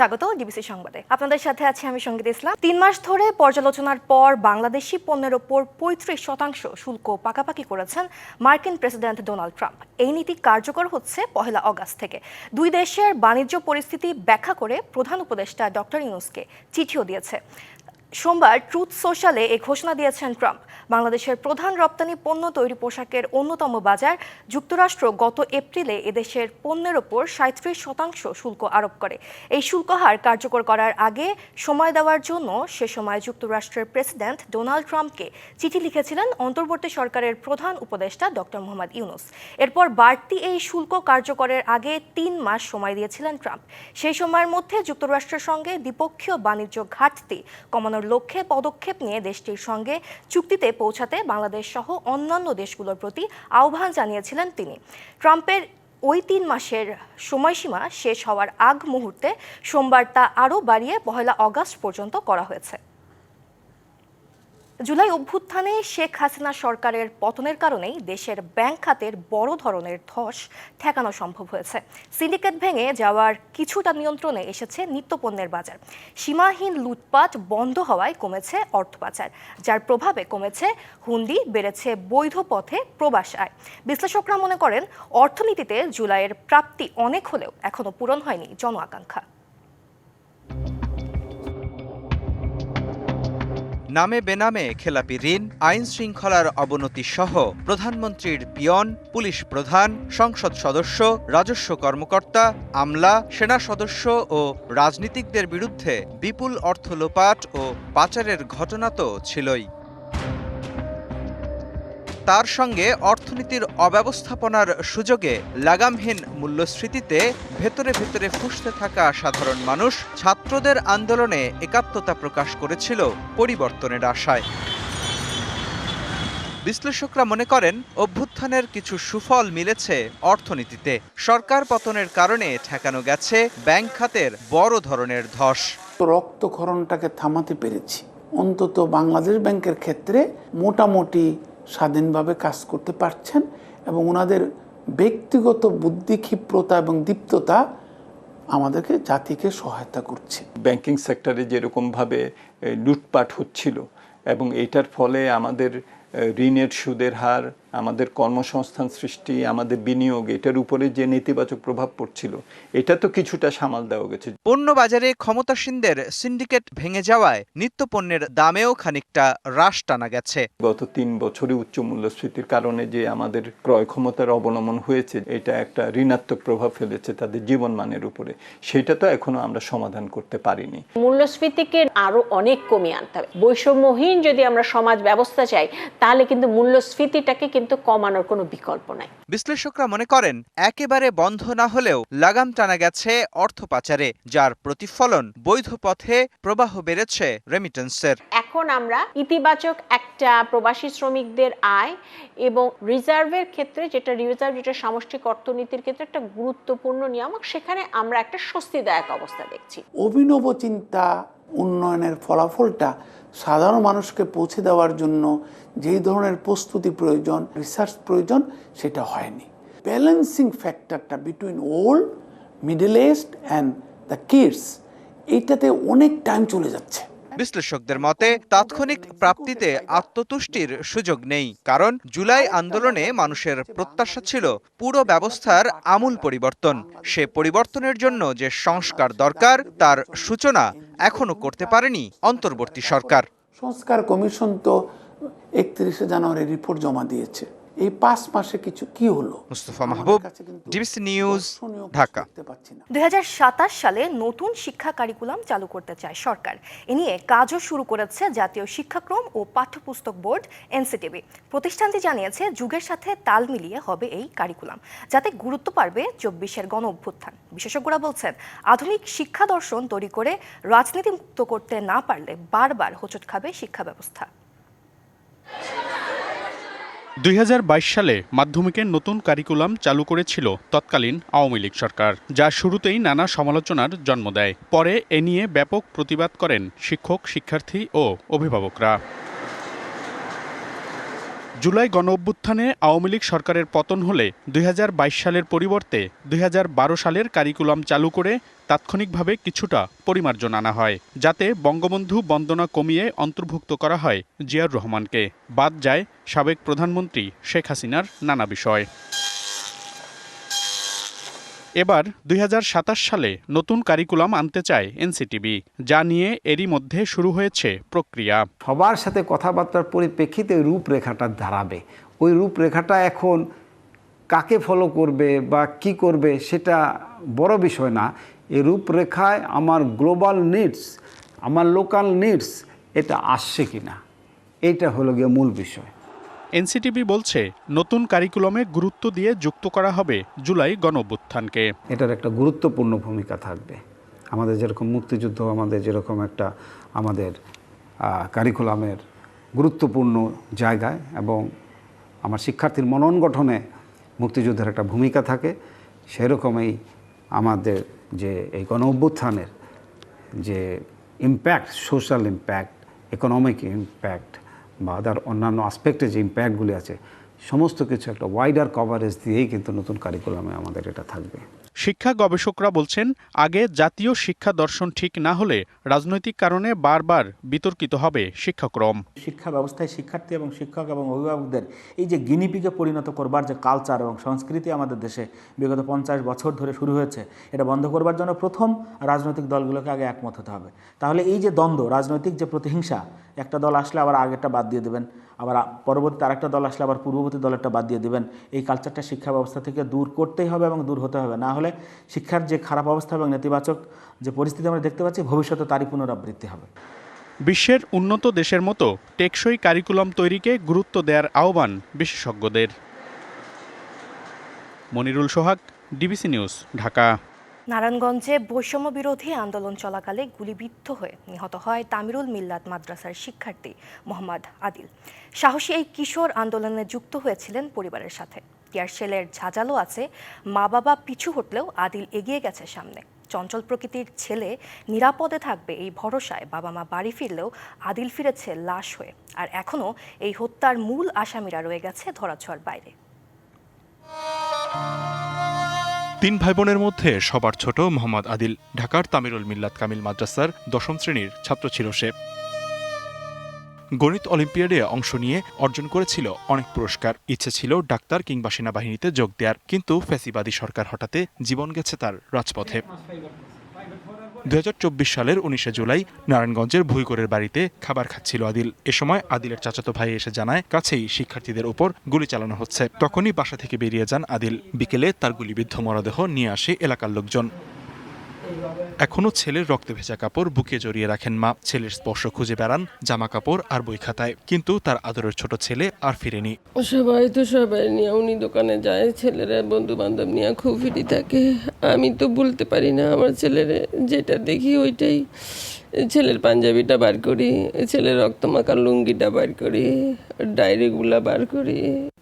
স্বাগত ডিবিসি সংবাদে। আপনাদের সাথে আছি আমি সংগীত ইসলাম। তিন মাস ধরে পর্যালোচনার পর বাংলাদেশি পণ্যের ওপর পঁয়ত্রিশ শতাংশ শুল্ক পাকাপাকি করেছেন মার্কিন প্রেসিডেন্ট ডোনাল্ড ট্রাম্প। এই নীতি কার্যকর হচ্ছে পহেলা অগাস্ট থেকে। দুই দেশের বাণিজ্য পরিস্থিতি ব্যাখ্যা করে প্রধান উপদেষ্টা ডক্টর ইউনুসকে চিঠিও দিয়েছে। সোমবার ট্রুথ সোশ্যালে এই ঘোষণা দিয়েছেন ট্রাম্প। বাংলাদেশের প্রধান রপ্তানি পণ্য তৈরি পোশাকের অন্যতম বাজার যুক্তরাষ্ট্র গত এপ্রিলে এদেশের পণ্যের ওপর সাঁত্রিশ শতাংশ শুল্ক আরোপ করে। এই শুল্ক হার কার্যকর করার আগে সময় দেওয়ার জন্য সে সময় যুক্তরাষ্ট্রের প্রেসিডেন্ট ডোনাল্ড ট্রাম্পকে চিঠি লিখেছিলেন অন্তর্বর্তী সরকারের প্রধান উপদেষ্টা ডক্টর মোহাম্মদ ইউনুস। এরপর বাড়তি এই শুল্ক কার্যকরের আগে তিন মাস সময় দিয়েছিলেন ট্রাম্প। সেই সময়ের মধ্যে যুক্তরাষ্ট্রের সঙ্গে দ্বিপক্ষীয় বাণিজ্য ঘাটতি কমানোর লক্ষ্যে পদক্ষেপ নিয়ে দেশটির সঙ্গে চুক্তিতে পৌঁছাতে বাংলাদেশ সহ অন্যান্য দেশগুলোর প্রতি আহ্বান জানিয়েছিলেন তিনি। ট্রাম্পের ওই তিন মাসের সময়সীমা শেষ হওয়ার আগ মুহূর্তে সোমবার তা আরও বাড়িয়ে পহেলা অগাস্ট পর্যন্ত করা হয়েছে। জুলাই অভ্যুত্থানে শেখ হাসিনা সরকারের পতনের কারণেই দেশের ব্যাংক খাতের বড় ধরনের ধস ঠেকানো সম্ভব হয়েছে। সিন্ডিকেট ভেঙে যাওয়ার কিছুটা নিয়ন্ত্রণে এসেছে নিত্যপণ্যের বাজার। সীমাহীন লুটপাট বন্ধ হওয়ায় কমেছে অর্থ পাচার, যার প্রভাবে কমেছে হুন্ডি, বেড়েছে বৈধ পথে প্রবাস আয়। বিশ্লেষকরা মনে করেন, অর্থনীতিতে জুলাইয়ের প্রাপ্তি অনেক হলেও এখনও পূরণ হয়নি জন আকাঙ্ক্ষা নামে বেনামে খেলাপি ঋণ, আইন শৃঙ্খলার অবনতি সহ প্রধানমন্ত্রীর পিয়ন, পুলিশ প্রধান, সংসদ সদস্য, রাজস্ব কর্মকর্তা, আমলা, সেনা সদস্য ও রাজনীতিকদের বিরুদ্ধে বিপুল অর্থ লোপাট ও পাচারের ঘটনা তো ছিলই। তার সঙ্গে অর্থনীতির অব্যবস্থাপনার সুযোগে লাগামহীন মূল্যস্ফীতিতে ভেতরে ভেতরে ফুসতে থাকা সাধারণ মানুষ ছাত্রদের আন্দোলনে একাত্মতা প্রকাশ করেছিল পরিবর্তনের আশায়। বিশ্লেষকরা মনে করেন, অভ্যুত্থানের কিছু সুফল মিলেছে অর্থনীতিতে। সরকার পতনের কারণে ঠেকানো গেছে ব্যাংক খাতের বড় ধরনের ধস। রক্তক্ষরণটাকে থামাতে পেরেছি। অন্তত বাংলাদেশ ব্যাংকের ক্ষেত্রে মোটামুটি স্বাধীনভাবে কাজ করতে পারছেন এবং ওনাদের ব্যক্তিগত বুদ্ধি, ক্ষিপ্রতা এবং দীপ্ততা আমাদেরকে, জাতিকে সহায়তা করছে। ব্যাংকিং সেক্টরে যেরকমভাবে লুটপাট হচ্ছিল এবং এটার ফলে আমাদের ঋণের সুদের হার আমাদের কর্মসংস্থান সৃষ্টি আমাদের বিনিয়োগ এটার উপরে যে নেতিবাচক প্রভাব পড়ছিল এটা তো কিছুটা সামাল দেওয়া গেছে। পণ্য বাজারে ক্ষমতাসীনদের সিন্ডিকেট ভেঙে যাওয়ায় নিত্যপণ্যের দামেও খানিকটা হ্রাস টানা গেছে। গত তিন বছরে উচ্চ মূল্যস্ফীতির কারণে যে আমাদের ক্রয় ক্ষমতার অবনমন হয়েছে এটা একটা ঋণাত্মক প্রভাব ফেলেছে তাদের জীবনমানের উপরে। সেটা তো এখনও আমরা সমাধান করতে পারিনি। মূল্যস্ফীতিকে আরও অনেক কমিয়ে আনতে হবে। বৈষম্যহীন যদি আমরা সমাজ ব্যবস্থা চাই তাহলে কিন্তু মূল্যস্ফীতিটাকে কিন্তু কমানোর কোনো বিকল্প নাই। বিশ্লেষকরা মনে করেন একেবারে বন্ধ না হলেও লাগাম টানা গেছে অর্থ পাচারে যার প্রতিফলন বৈধ পথে প্রবাহ বেড়েছে রেমিটেন্সের এখন আমরা ইতিবাচক একটা প্রবাসী শ্রমিকদের আয় এবং রিজার্ভের ক্ষেত্রে যেটা রিজার্ভ যেটা সামষ্টিক অর্থনীতির ক্ষেত্রে একটা গুরুত্বপূর্ণ নিয়ামক সেখানে আমরা একটা স্বস্তিদায়ক অবস্থা দেখছি। অভিনব চিন্তা উন্নয়নের ফলাফলটা সাধারণ মানুষকে পৌঁছে দেওয়ার জন্য যেই ধরনের প্রস্তুতি প্রয়োজন রিসার্চ প্রয়োজন, সেটা হয়নি। Balancing ফ্যাক্টরটা between old middle aged and the kids এইটাতে অনেক টাইম চলে যাচ্ছে। বিশ্লেষকদের মতে, তাৎক্ষণিক প্রাপ্তিতে আত্মতুষ্টির সুযোগ নেই। কারণ, জুলাই আন্দোলনে মানুষের প্রত্যাশা ছিল পুরো ব্যবস্থার আমূল পরিবর্তন। সে পরিবর্তনের জন্য যে সংস্কার দরকার, তার সূচনা এখনও করতে পারেনি অন্তর্বর্তী সরকার। সংস্কার কমিশন তো একত্রিশে জানুয়ারি রিপোর্ট জমা দিয়েছে। এই পাঁচ মাসে কিছু কি হলো? Mustafa Mahbub DBC news Dhaka. দেখতে পাচ্ছি না। দুই সালে নতুন শিক্ষা কারিকুলাম চালু করতে চায় সরকার। এ নিয়ে কাজও শুরু করেছে জাতীয় শিক্ষাক্রম ও পাঠ্যপুস্তক বোর্ড এনসিটিভি প্রতিষ্ঠানটি জানিয়েছে যুগের সাথে তাল মিলিয়ে হবে এই কারিকুলাম যাতে গুরুত্ব পারবে চব্বিশের গণ অভ্যুত্থান বিশেষজ্ঞরা বলছেন আধুনিক শিক্ষা দর্শন তৈরি করে রাজনীতি মুক্ত করতে না পারলে বারবার হোঁচট খাবে শিক্ষা ব্যবস্থা। দুই হাজার বাইশ সালে মাধ্যমিকের নতুন কারিকুলাম চালু করেছিল তৎকালীন আওয়ামী লীগ সরকার, যা শুরুতেই নানা সমালোচনার জন্ম দেয়। পরে এ নিয়ে ব্যাপক প্রতিবাদ করেন শিক্ষক, শিক্ষার্থী ও অভিভাবকরা। জুলাই গণ অভ্যুত্থানে আওয়ামী লীগ সরকারের পতন হলে দুই হাজার বাইশ সালের পরিবর্তে দুই হাজার বারো সালের কারিকুলাম চালু করে তাৎক্ষণিকভাবে কিছুটা পরিমার্জন আনা হয়, যাতে বঙ্গবন্ধু বন্দনা কমিয়ে অন্তর্ভুক্ত করা হয় জিয়ার রহমানকে। বাদ যায় সাবেক প্রধানমন্ত্রী শেখ হাসিনার নানা বিষয়। এবার দুই হাজার সাতাশ সালে নতুন কারিকুলাম আনতে চায় এনসিটিবি যা নিয়ে এরই মধ্যে শুরু হয়েছে প্রক্রিয়া। সবার সাথে কথাবার্তার পরিপ্রেক্ষিতে রূপরেখাটা দাঁড়াবে। ওই রূপরেখাটা এখন কাকে ফলো করবে বা কি করবে সেটা বড় বিষয় না। এই রূপরেখায় আমার গ্লোবাল নিডস আমার লোকাল নিডস এটা আসছে কি না এইটা হলো গিয়ে মূল বিষয়। এনসিটিবি বলছে, নতুন কারিকুলামে গুরুত্ব দিয়ে যুক্ত করা হবে জুলাই গণঅভ্যুত্থানকে। এটার একটা গুরুত্বপূর্ণ ভূমিকা থাকবে। আমাদের যেরকম মুক্তিযুদ্ধ, আমাদের যেরকম একটা আমাদের কারিকুলামের গুরুত্বপূর্ণ জায়গায় এবং আমার শিক্ষার্থীর মনন গঠনে মুক্তিযুদ্ধের একটা ভূমিকা থাকে, সেরকমই আমাদের যে এই গণ অভ্যুত্থানের যে impact social impact economic impact বা আদার অন্যান্য আসপেক্টে যে ইম্প্যাক্টগুলি আছে, সমস্ত কিছু একটা ওয়াইডার কভারেজ দিয়েই কিন্তু নতুন কারিকুলামে আমাদের এটা থাকবে। শিক্ষা গবেষকরা বলছেন, আগে জাতীয় শিক্ষা দর্শন ঠিক না হলে রাজনৈতিক কারণে বারবার বিতর্কিত হবে শিক্ষাক্রম। শিক্ষা ব্যবস্থায় শিক্ষার্থী এবং শিক্ষক এবং অভিভাবকদের এই যে গিনিপিকে পরিণত করবার যে কালচার এবং সংস্কৃতি আমাদের দেশে বিগত পঞ্চাশ বছর ধরে শুরু হয়েছে, এটা বন্ধ করবার জন্য প্রথম রাজনৈতিক দলগুলোকে আগে একমত হতে হবে। তাহলে এই যে দ্বন্দ্ব, রাজনৈতিক যে প্রতিহিংসা, একটা দল আসলে আবার আগেরটা বাদ দিয়ে দেবেন। আবার পরবর্তী আরেকটা দল আসলে আবার পূর্ববর্তী দলেরটা বাদ দিয়ে দেবেন। এই কালচারটা শিক্ষা ব্যবস্থা থেকে দূর করতেই হবে এবং দূর হতে হবে। না হলে শিক্ষার যে খারাপ অবস্থা এবং নেতিবাচক যে পরিস্থিতি আমরা দেখতে পাচ্ছি, ভবিষ্যতে তারই পুনরাবৃত্তি হবে। বিশ্বের উন্নত দেশের মতো টেকসই কারিকুলাম তৈরিকে গুরুত্ব দেওয়ার আহ্বান বিশেষজ্ঞদের। Monirul Sohag DBC news Dhaka. নারায়ণগঞ্জে বৈষম্য বিরোধী আন্দোলন চলাকালে গুলিবিদ্ধ হয়ে নিহত হয় তামিরুল মিল্লাত মাদ্রাসার শিক্ষার্থী মোহাম্মদ আদিল। সাহসী এই কিশোর আন্দোলনে যুক্ত হয়েছিলেন পরিবারের সাথে। টিয়ারশেলের ঝাঁঝালো আছে মা বাবা পিছু হটলেও আদিল এগিয়ে গেছে সামনে। চঞ্চল প্রকৃতির ছেলে নিরাপদে থাকবে এই ভরসায় বাবা মা বাড়ি ফিরলেও আদিল ফিরেছে লাশ হয়ে। আর এখনও এই হত্যার মূল আসামিরা রয়ে গেছে ধরাছোঁয়ার বাইরে। তিন ভাই বোনের মধ্যে সবার ছোট মোহাম্মদ আদিল, ঢাকার তামিরুল মিল্লাত কামিল মাদ্রাসার দশম শ্রেণির ছাত্র ছিল সে। গণিত অলিম্পিয়াডে অংশ নিয়ে অর্জন করেছিল অনেক পুরস্কার। ইচ্ছে ছিল ডাক্তার কিংবা সেনাবাহিনীতে যোগ দেওয়ার কিন্তু ফ্যাসিবাদী সরকার হঠাতে জীবন গেছে তার রাজপথে। দুই হাজার চব্বিশ সালের উনিশে জুলাই নারায়ণগঞ্জের ভুইগড়ের বাড়িতে খাবার খাচ্ছিল আদিল। এ সময় আদিলের চাচাতো ভাই এসে জানায়, কাছেই শিক্ষার্থীদের উপর গুলি চালানো হচ্ছে। তখনই বাসা থেকে বেরিয়ে যান আদিল। বিকেলে তার গুলিবিদ্ধ মরদেহ নিয়ে আসে এলাকার লোকজন। এখনও ছেলের রক্তে ভেজা কাপড় বুকে জড়িয়ে রাখেন মা। ছেলের স্পর্শ খুঁজে বেড়ান জামা কাপড় আর বই খাতায়। কিন্তু তার আদরের ছোট ছেলে আর ফিরেনি। সবাই তো সবাই নিয়ে উনি দোকানে যায়। ছেলেরা বন্ধু বান্ধব নিয়ে খুব ফিরি থাকে। আমি তো বলতে পারি না আমার ছেলের যেটা দেখি ওইটাই। ছেলের পাঞ্জাবিটা বার করি ছেলের রক্তমাখা লুঙ্গিটা বার করি ডায়েরিগুলা বার করি।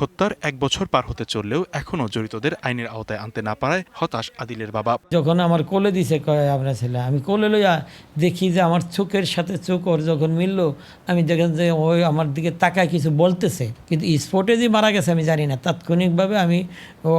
হত্যার এক বছর পার হতে চললেও এখনও জড়িতদের আইনের আওতায় আনতে না পারায় হতাশ আদিলের বাবা। যখন আমার কোলে দিছে কয় আমরা ছেলে আমি কোলে লইয়া দেখি যে আমার চোখের সাথে চোখ ওর যখন মিললো আমি দেখেন যে ওই আমার দিকে তাকায় কিছু বলতেছে। কিন্তু স্পটে যে মারা গেছে আমি জানি না। তাৎক্ষণিকভাবে আমি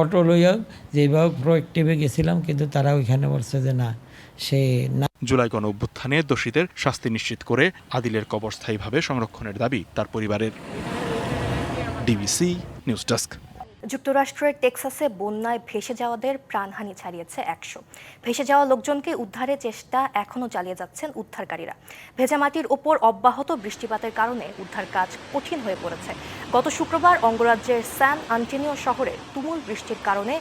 অটো লইয়া যেভাবে প্রোয়েক্টিভে গেছিলাম কিন্তু তারা ওইখানে বলছে যে না, সে না জুলাই গণ অভ্যুত্থানে দোষীদের শাস্তি নিশ্চিত করে আদিলের কবর স্থায়ীভাবে সংরক্ষণের দাবি তার পরিবারের। DBC news desk. যুক্তরাষ্ট্রের টেক্সাসে বন্যায় ভেসে যাওয়াদের প্রাণহানি ছাড়িয়েছে একশো। ভেসে যাওয়া লোকজনকে উদ্ধারের চেষ্টা এখনও চালিয়ে যাচ্ছেন উদ্ধারকারীরা। ভেজা মাটির ওপর অব্যাহত বৃষ্টিপাতের কারণে উদ্ধার কাজ কঠিন হয়ে পড়েছে। গত শুক্রবার অঙ্গরাজ্যের স্যান আন্টিনিও শহরে তুমুল বৃষ্টির কারণে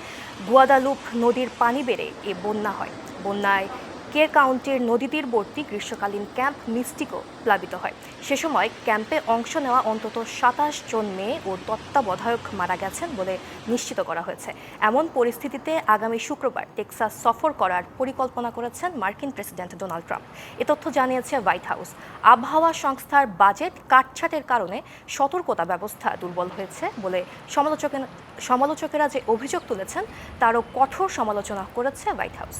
গুয়াদালুপ নদীর পানি বেড়ে এ বন্যা হয়। বন্যায় কের কাউন্টির নদী তীরবর্তী গ্রীষ্মকালীন ক্যাম্প মিস্টিকো প্লাবিত হয়। সে সময় ক্যাম্পে অংশ নেওয়া অন্তত সাতাশ জন মেয়ে ও তত্ত্বাবধায়ক মারা গেছেন বলে নিশ্চিত করা হয়েছে। এমন পরিস্থিতিতে আগামী শুক্রবার টেক্সাস সফর করার পরিকল্পনা করেছেন মার্কিন প্রেসিডেন্ট ডোনাল্ড ট্রাম্প। এ তথ্য জানিয়েছে হোয়াইট হাউস। আবহাওয়া সংস্থার বাজেট কাটছাটের কারণে সতর্কতা ব্যবস্থা দুর্বল হয়েছে বলে সমালোচকের সমালোচকেরা যে অভিযোগ তুলেছেন, তারও কঠোর সমালোচনা করেছে হোয়াইট হাউস।